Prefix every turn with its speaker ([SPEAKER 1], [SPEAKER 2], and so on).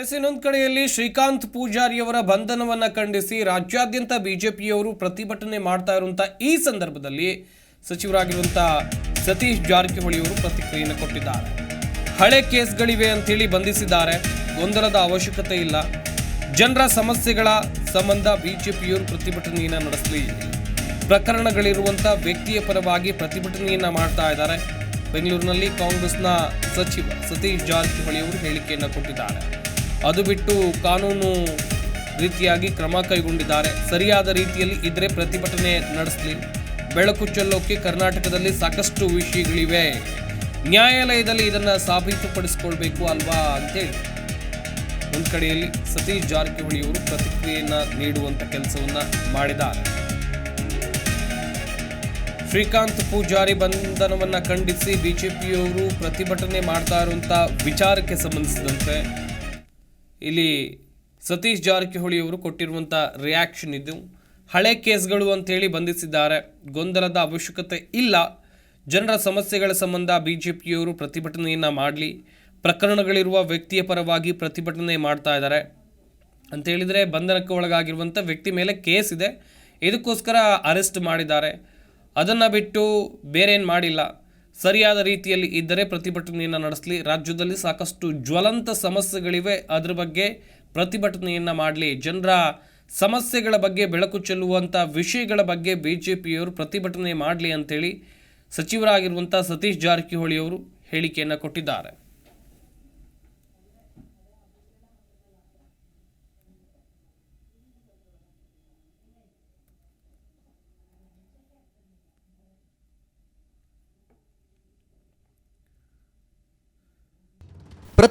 [SPEAKER 1] S ಇನ್ನೊಂದು ಕಡೆಯಲ್ಲಿ ಶ್ರೀಕಾಂತ್ ಪೂಜಾರಿಯವರ ಬಂಧನವನ್ನು ಖಂಡಿಸಿ ರಾಜ್ಯಾದ್ಯಂತ ಬಿಜೆಪಿಯವರು ಪ್ರತಿಭಟನೆ ಮಾಡ್ತಾ ಇರುವಂಥ ಈ ಸಂದರ್ಭದಲ್ಲಿ ಸಚಿವರಾಗಿರುವಂಥ ಸತೀಶ್ ಜಾರಕಿಹೊಳಿಯವರು ಪ್ರತಿಕ್ರಿಯೆಯನ್ನು ಕೊಟ್ಟಿದ್ದಾರೆ. ಹಳೆ ಕೇಸ್ಗಳಿವೆ ಅಂತೇಳಿ ಬಂಧಿಸಿದ್ದಾರೆ. ಗೊಂದಲದ ಅವಶ್ಯಕತೆ ಇಲ್ಲ. ಜನರ ಸಮಸ್ಯೆಗಳ ಸಂಬಂಧ ಬಿಜೆಪಿಯವರು ಪ್ರತಿಭಟನೆಯನ್ನು ನಡೆಸಲಿ. ಪ್ರಕರಣಗಳಿರುವಂಥ ವ್ಯಕ್ತಿಯ ಪರವಾಗಿ ಪ್ರತಿಭಟನೆಯನ್ನು ಮಾಡ್ತಾ ಇದ್ದಾರೆ. ಬೆಂಗಳೂರಿನಲ್ಲಿ ಕಾಂಗ್ರೆಸ್ನ ಸಚಿವ ಸತೀಶ್ ಜಾರಕಿಹೊಳಿಯವರು ಹೇಳಿಕೆಯನ್ನು ಕೊಟ್ಟಿದ್ದಾರೆ. ಅದು ಬಿಟ್ಟು ಕಾನೂನು ರೀತಿಯಾಗಿ ಕ್ರಮ ಕೈಗೊಂಡಿದ್ದಾರೆ. ಸರಿಯಾದ ರೀತಿಯಲ್ಲಿ ಇದ್ರೆ ಪ್ರತಿಭಟನೆ ನಡೆಸಲಿ. ಬೆಳಕು ಚೆಲ್ಲೋಕೆ ಕರ್ನಾಟಕದಲ್ಲಿ ಸಾಕಷ್ಟು ವಿಷಯಗಳಿವೆ. ನ್ಯಾಯಾಲಯದಲ್ಲಿ ಇದನ್ನು ಸಾಬೀತುಪಡಿಸಿಕೊಳ್ಬೇಕು ಅಲ್ವಾ ಅಂತೇಳಿ. ಒಂದು ಕಡೆಯಲ್ಲಿ ಸತೀಶ್ ಜಾರಕಿಹೊಳಿ ಅವರು ಪ್ರತಿಕ್ರಿಯೆಯನ್ನು ನೀಡುವಂತ ಕೆಲಸವನ್ನು ಮಾಡಿದ್ದಾರೆ. ಶ್ರೀಕಾಂತ್ ಪೂಜಾರಿ ಬಂಧನವನ್ನು ಖಂಡಿಸಿ ಬಿಜೆಪಿಯವರು ಪ್ರತಿಭಟನೆ ಮಾಡ್ತಾ ಇರುವಂಥ ವಿಚಾರಕ್ಕೆ ಸಂಬಂಧಿಸಿದಂತೆ ಇಲ್ಲಿ ಸತೀಶ್ ಜಾರಕಿಹೊಳಿ ಅವರು ಕೊಟ್ಟಿರುವಂಥ ರಿಯಾಕ್ಷನ್ ಇದು. ಹಳೆ ಕೇಸ್ಗಳು ಅಂತೇಳಿ ಬಂಧಿಸಿದ್ದಾರೆ. ಗೊಂದಲದ ಅವಶ್ಯಕತೆ ಇಲ್ಲ. ಜನರ ಸಮಸ್ಯೆಗಳ ಸಂಬಂಧ ಬಿ ಜೆ ಪಿಯವರು ಪ್ರತಿಭಟನೆಯನ್ನು ಮಾಡಲಿ. ಪ್ರಕರಣಗಳಿರುವ ವ್ಯಕ್ತಿಯ ಪರವಾಗಿ ಪ್ರತಿಭಟನೆ ಮಾಡ್ತಾ ಇದ್ದಾರೆ. ಅಂತೇಳಿದರೆ ಬಂಧನಕ್ಕೆ ಒಳಗಾಗಿರುವಂಥ ವ್ಯಕ್ತಿ ಮೇಲೆ ಕೇಸ್ ಇದೆ. ಇದಕ್ಕೋಸ್ಕರ ಅರೆಸ್ಟ್ ಮಾಡಿದ್ದಾರೆ. ಅದನ್ನು ಬಿಟ್ಟು ಬೇರೇನು ಮಾಡಿಲ್ಲ. ಸರಿಯಾದ ರೀತಿಯಲ್ಲಿ ಇದ್ದರೆ ಪ್ರತಿಭಟನೆಯನ್ನು ನಡೆಸಲಿ. ರಾಜ್ಯದಲ್ಲಿ ಸಾಕಷ್ಟು ಜ್ವಲಂತ ಸಮಸ್ಯೆಗಳಿವೆ. ಅದರ ಬಗ್ಗೆ ಪ್ರತಿಭಟನೆಯನ್ನು ಮಾಡಲಿ. ಜನರ ಸಮಸ್ಯೆಗಳ ಬಗ್ಗೆ ಬೆಳಕು ಚೆಲ್ಲುವಂಥ ವಿಷಯಗಳ ಬಗ್ಗೆ ಬಿ ಜೆ ಪಿಯವರು ಪ್ರತಿಭಟನೆ ಮಾಡಲಿ ಅಂತೇಳಿ ಸಚಿವರಾಗಿರುವಂಥ ಸತೀಶ್ ಜಾರಕಿಹೊಳಿ ಅವರು ಹೇಳಿಕೆಯನ್ನು ಕೊಟ್ಟಿದ್ದಾರೆ.